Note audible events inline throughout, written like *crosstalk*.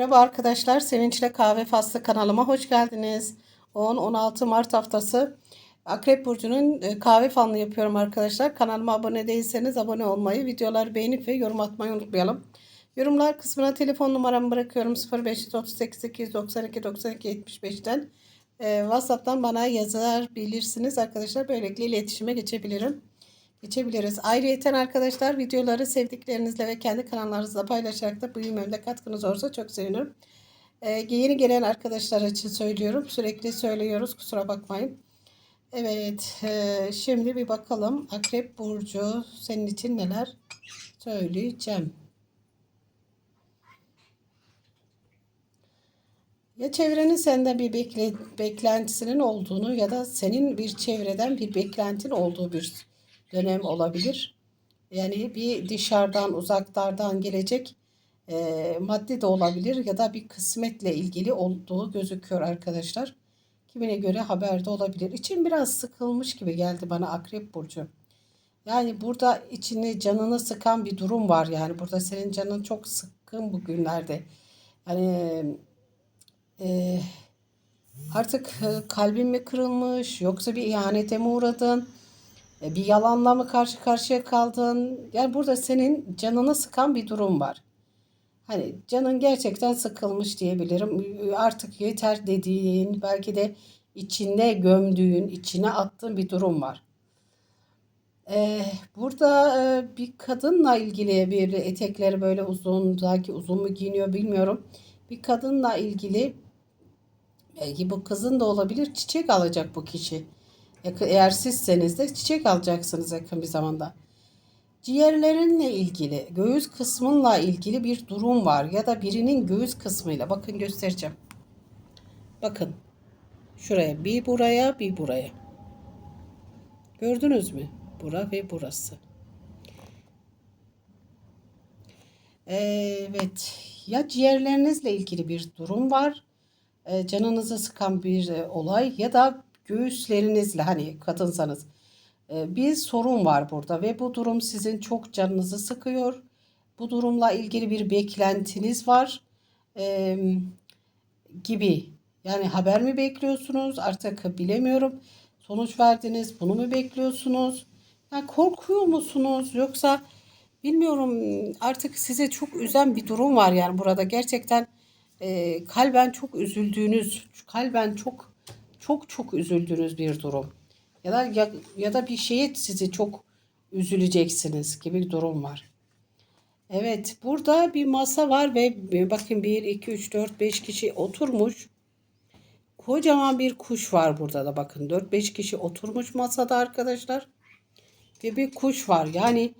Merhaba arkadaşlar, Sevinçle Kahve Faslı kanalıma hoş geldiniz. 10-16 Mart haftası Akrep Burcu'nun e, kahve fanlı yapıyorum arkadaşlar. Kanalıma abone değilseniz abone olmayı, videoları beğenip ve yorum atmayı unutmayalım. Yorumlar kısmına telefon numaramı bırakıyorum 0538 292 92 75'ten. E, WhatsApp'tan bana yazabilirsiniz arkadaşlar. Böylelikle iletişime geçebilirim. Geçebiliriz. Ayrıyeten arkadaşlar videoları sevdiklerinizle ve kendi kanallarınızla paylaşarak da büyümemde katkınız olursa çok sevinirim. Ee, yeni gelen arkadaşlar için söylüyorum. Sürekli söylüyoruz. Kusura bakmayın. Evet. E, şimdi bir bakalım. Akrep Burcu senin için neler söyleyeceğim. Ya çevrenin senden bir bekle, beklentisinin olduğunu ya da senin bir çevreden bir beklentin olduğu bir dönem olabilir. Yani bir dışarıdan, uzaklardan gelecek e, maddi de olabilir ya da bir kısmetle ilgili olduğu gözüküyor arkadaşlar. Kimine göre haberde olabilir. İçin biraz sıkılmış gibi geldi bana Akrep Burcu. Yani burada içini canını sıkan bir durum var yani. Burada senin canın çok sıkkın bugünlerde. Yani e, artık e, kalbin mi kırılmış yoksa bir ihanete mi uğradın? E, bir yalanla mı karşı karşıya kaldın? Yani burada senin canını sıkan bir durum var. Hani canın gerçekten sıkılmış diyebilirim. Artık yeter dediğin, belki de içinde gömdüğün, içine attığın bir durum var. Ee, burada e, bir kadınla ilgili bir etekleri böyle uzun, belki uzun mu giyiniyor bilmiyorum. Bir kadınla ilgili belki bu kızın da olabilir çiçek alacak bu kişi. Eğer sizseniz de çiçek alacaksınız yakın bir zamanda. Ciğerlerinle ilgili, göğüs kısmınla ilgili bir durum var ya da birinin göğüs kısmıyla. Bakın göstereceğim. Bakın. Şuraya bir buraya bir buraya. Gördünüz mü? Bura ve burası. Evet. Ya ciğerlerinizle ilgili bir durum var. E, canınızı sıkan bir e, olay ya da göğüslerinizle hani kadınsanız e, bir sorun var burada ve bu durum sizin çok canınızı sıkıyor. Bu durumla ilgili bir beklentiniz var gibi. Yani haber mi bekliyorsunuz artık bilemiyorum. Sonuç verdiniz bunu mu bekliyorsunuz? Yani korkuyor musunuz yoksa bilmiyorum artık size çok üzen bir durum var yani burada gerçekten e, kalben çok üzüldüğünüz, kalben çok çok çok üzüldüğünüz bir durum. Ya da ya, ya da bir şeye sizi çok üzüleceksiniz gibi bir durum var. Evet, burada bir masa var ve bakın 1 2 3 4 5 kişi oturmuş. Kocaman bir kuş var burada da bakın 4-5 kişi oturmuş masada arkadaşlar. Ve bir kuş var. Yani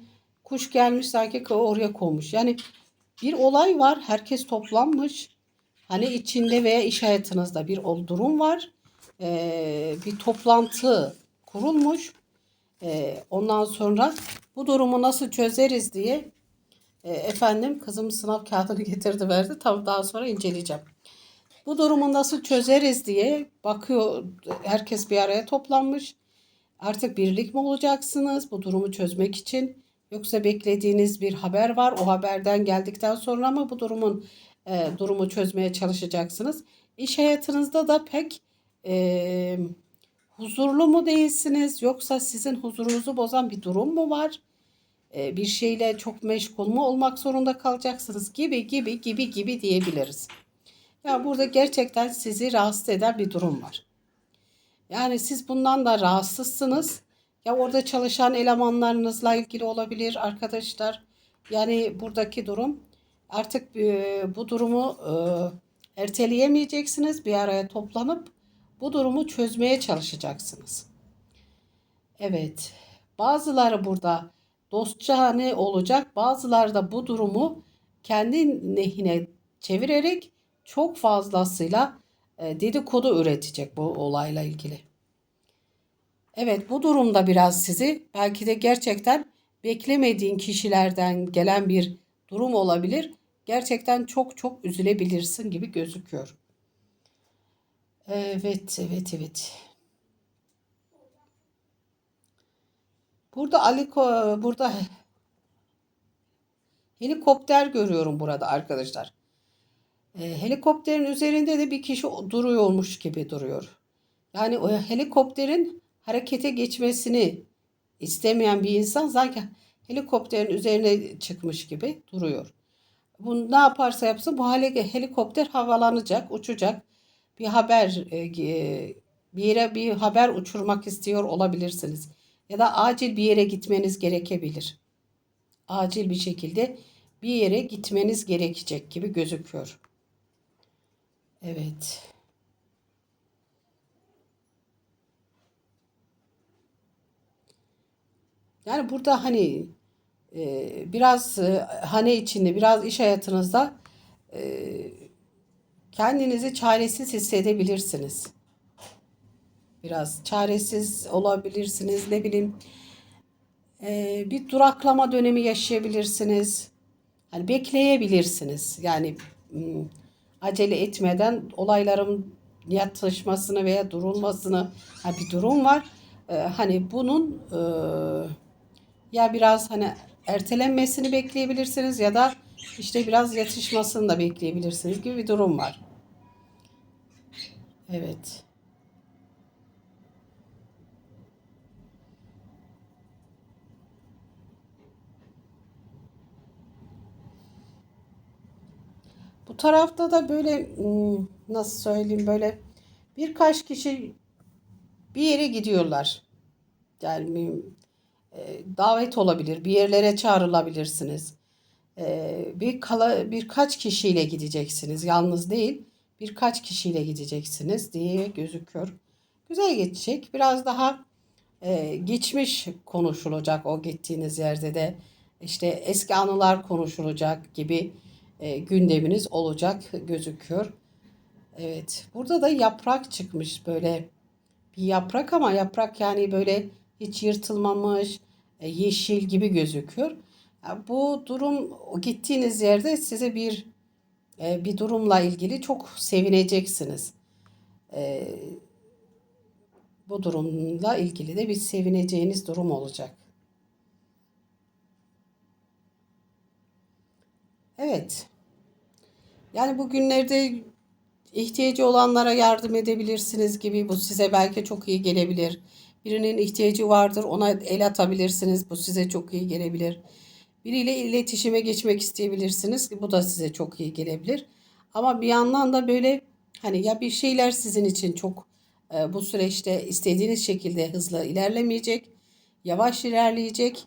kuş gelmiş sanki oraya konmuş. Yani bir olay var. Herkes toplanmış. Hani içinde veya iş hayatınızda bir durum var. Ee, bir toplantı kurulmuş. Ee, ondan sonra bu durumu nasıl çözeriz diye e, efendim kızım sınav kağıdını *laughs* getirdi verdi. Tam daha sonra inceleyeceğim. Bu durumu nasıl çözeriz diye bakıyor herkes bir araya toplanmış. Artık birlik mi olacaksınız bu durumu çözmek için? Yoksa beklediğiniz bir haber var. O haberden geldikten sonra mı bu durumun e, durumu çözmeye çalışacaksınız? İş hayatınızda da pek e, huzurlu mu değilsiniz? Yoksa sizin huzurunuzu bozan bir durum mu var? E, bir şeyle çok meşgul mu olmak zorunda kalacaksınız gibi gibi gibi gibi diyebiliriz. Ya burada gerçekten sizi rahatsız eden bir durum var. Yani siz bundan da rahatsızsınız. Ya orada çalışan elemanlarınızla ilgili olabilir arkadaşlar. Yani buradaki durum artık e, bu durumu e, erteleyemeyeceksiniz. Bir araya toplanıp bu durumu çözmeye çalışacaksınız. Evet. Bazıları burada dostça ne olacak? Bazıları da bu durumu kendi lehine çevirerek çok fazlasıyla e, dedikodu üretecek bu olayla ilgili. Evet bu durumda biraz sizi belki de gerçekten beklemediğin kişilerden gelen bir durum olabilir. Gerçekten çok çok üzülebilirsin gibi gözüküyor. Evet, evet, evet. Burada Ali burada helikopter görüyorum burada arkadaşlar. E, helikopterin üzerinde de bir kişi duruyormuş gibi duruyor. Yani o helikopterin harekete geçmesini istemeyen bir insan zaten helikopterin üzerine çıkmış gibi duruyor. Bu ne yaparsa yapsın bu hale helikopter havalanacak, uçacak. Bir haber e, bir yere bir haber uçurmak istiyor olabilirsiniz. Ya da acil bir yere gitmeniz gerekebilir. Acil bir şekilde bir yere gitmeniz gerekecek gibi gözüküyor. Evet. Yani burada hani e, biraz e, hane içinde, biraz iş hayatınızda kendinizi çaresiz hissedebilirsiniz. Biraz çaresiz olabilirsiniz, ne bileyim. E, bir duraklama dönemi yaşayabilirsiniz. Hani bekleyebilirsiniz. Yani hmm, acele etmeden olayların yatışmasını veya durulmasını ha bir durum var. E, hani bunun e, ya biraz hani ertelenmesini bekleyebilirsiniz ya da işte biraz yatışmasını da bekleyebilirsiniz gibi bir durum var. Evet. Bu tarafta da böyle hmm, nasıl söyleyeyim böyle birkaç kişi bir yere gidiyorlar. Yani e, davet olabilir, bir yerlere çağrılabilirsiniz. E, bir kala birkaç kişiyle gideceksiniz, yalnız değil. Birkaç kişiyle gideceksiniz diye gözüküyor. Güzel geçecek. Biraz daha e, geçmiş konuşulacak o gittiğiniz yerde de. İşte eski anılar konuşulacak gibi e, gündeminiz olacak gözüküyor. Evet. Burada da yaprak çıkmış böyle bir yaprak ama yaprak yani böyle hiç yırtılmamış, e, yeşil gibi gözüküyor. Bu durum gittiğiniz yerde size bir bir durumla ilgili çok sevineceksiniz. E, bu durumla ilgili de bir sevineceğiniz durum olacak. Evet. Yani bugünlerde ihtiyacı olanlara yardım edebilirsiniz gibi bu size belki çok iyi gelebilir. Birinin ihtiyacı vardır ona el atabilirsiniz bu size çok iyi gelebilir. Biriyle iletişime geçmek isteyebilirsiniz bu da size çok iyi gelebilir. Ama bir yandan da böyle hani ya bir şeyler sizin için çok e, bu süreçte istediğiniz şekilde hızlı ilerlemeyecek, yavaş ilerleyecek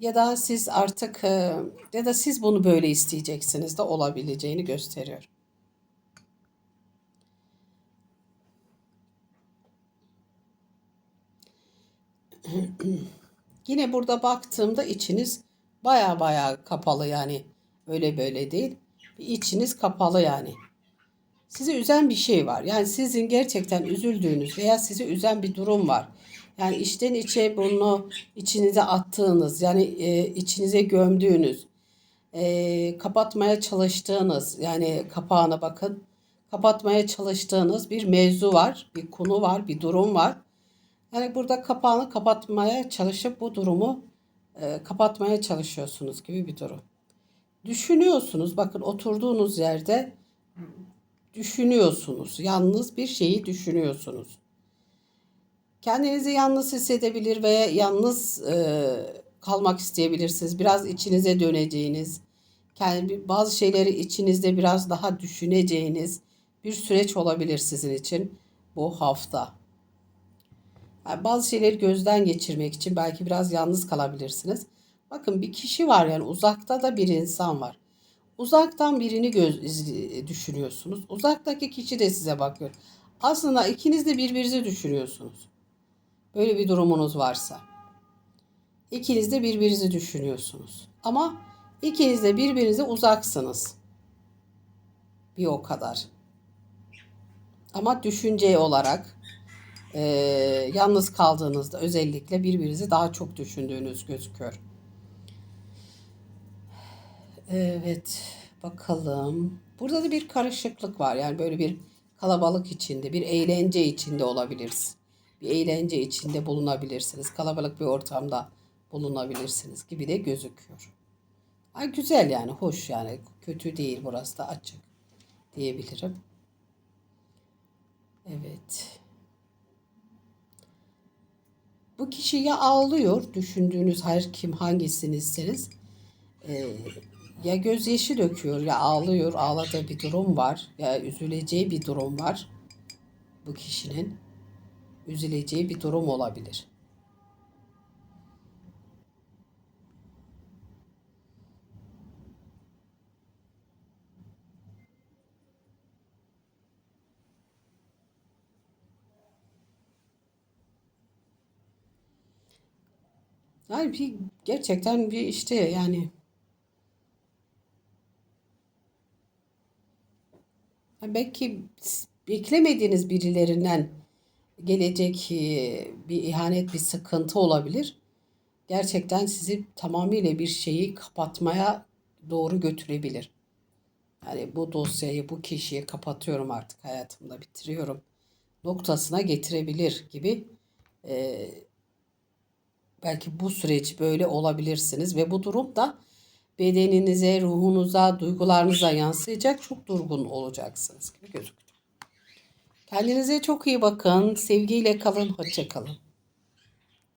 ya da siz artık e, ya da siz bunu böyle isteyeceksiniz de olabileceğini gösteriyor. *clears throat* Yine burada baktığımda içiniz baya baya kapalı yani. Öyle böyle değil. İçiniz kapalı yani. Sizi üzen bir şey var. Yani sizin gerçekten üzüldüğünüz veya sizi üzen bir durum var. Yani içten içe bunu içinize attığınız, yani e, içinize gömdüğünüz, e, kapatmaya çalıştığınız, yani kapağına bakın, kapatmaya çalıştığınız bir mevzu var, bir konu var, bir durum var. Yani burada kapağını kapatmaya çalışıp bu durumu e, kapatmaya çalışıyorsunuz gibi bir durum. Düşünüyorsunuz. Bakın oturduğunuz yerde düşünüyorsunuz. Yalnız bir şeyi düşünüyorsunuz. Kendinizi yalnız hissedebilir ve yalnız e, kalmak isteyebilirsiniz. Biraz içinize döneceğiniz, kendi bazı şeyleri içinizde biraz daha düşüneceğiniz bir süreç olabilir sizin için bu hafta. Yani bazı şeyleri gözden geçirmek için belki biraz yalnız kalabilirsiniz. Bakın bir kişi var yani uzakta da bir insan var. Uzaktan birini göz düşünüyorsunuz. Uzaktaki kişi de size bakıyor. Aslında ikiniz de birbirinizi düşünüyorsunuz. Böyle bir durumunuz varsa. İkiniz de birbirinizi düşünüyorsunuz. Ama ikiniz de birbirinize uzaksınız. Bir o kadar. Ama düşünce olarak e, yalnız kaldığınızda özellikle birbirinizi daha çok düşündüğünüz gözüküyor. Evet, bakalım. Burada da bir karışıklık var. Yani böyle bir kalabalık içinde, bir eğlence içinde olabiliriz. Bir eğlence içinde bulunabilirsiniz. Kalabalık bir ortamda bulunabilirsiniz gibi de gözüküyor. Ay güzel yani, hoş yani. Kötü değil burası da açık. diyebilirim. Evet. Bu kişi ya ağlıyor, düşündüğünüz her kim hangisinizseniz, e, ya gözyaşı döküyor ya ağlıyor, ağladığı bir durum var, ya üzüleceği bir durum var bu kişinin. Üzüleceği bir durum olabilir. Yani bir gerçekten bir işte yani belki beklemediğiniz birilerinden gelecek e, bir ihanet, bir sıkıntı olabilir. Gerçekten sizi tamamıyla bir şeyi kapatmaya doğru götürebilir. Yani bu dosyayı, bu kişiyi kapatıyorum artık hayatımda bitiriyorum noktasına getirebilir gibi e, belki bu süreç böyle olabilirsiniz ve bu durum da bedeninize, ruhunuza, duygularınıza yansıyacak. Çok durgun olacaksınız gibi gözüküyor. Kendinize çok iyi bakın. Sevgiyle kalın. Hoşça kalın.